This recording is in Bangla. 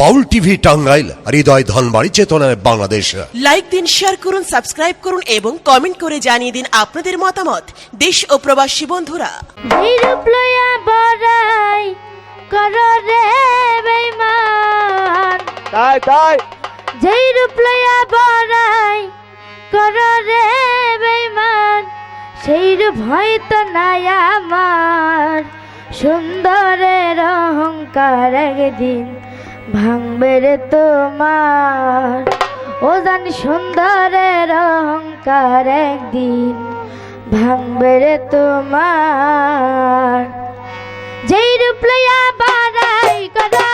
বাউল টিভি টাঙ্গাইল হৃদয় ধনবাড়ি চেতনায় বাংলাদেশ। লাইক দিন শেয়ার করুন সাবস্ক্রাইব করুন এবং কমেন্ট করে জানিয়ে দিন আপনাদের মতামত। দেশ ও প্রবাসী বন্ধুরা। তাই তাই। যেই রূপ লয়া বড়াই কর রে বেইমান। সেই রূপ হয়তো নাই আমার। সুন্দরের অহংকার একদিন ভাঙবে রে তোমার। ও জানি সুন্দরের অহংকার একদিন ভাঙবে রে তোমার। যেই রূপ লইয়া বাড়াই করা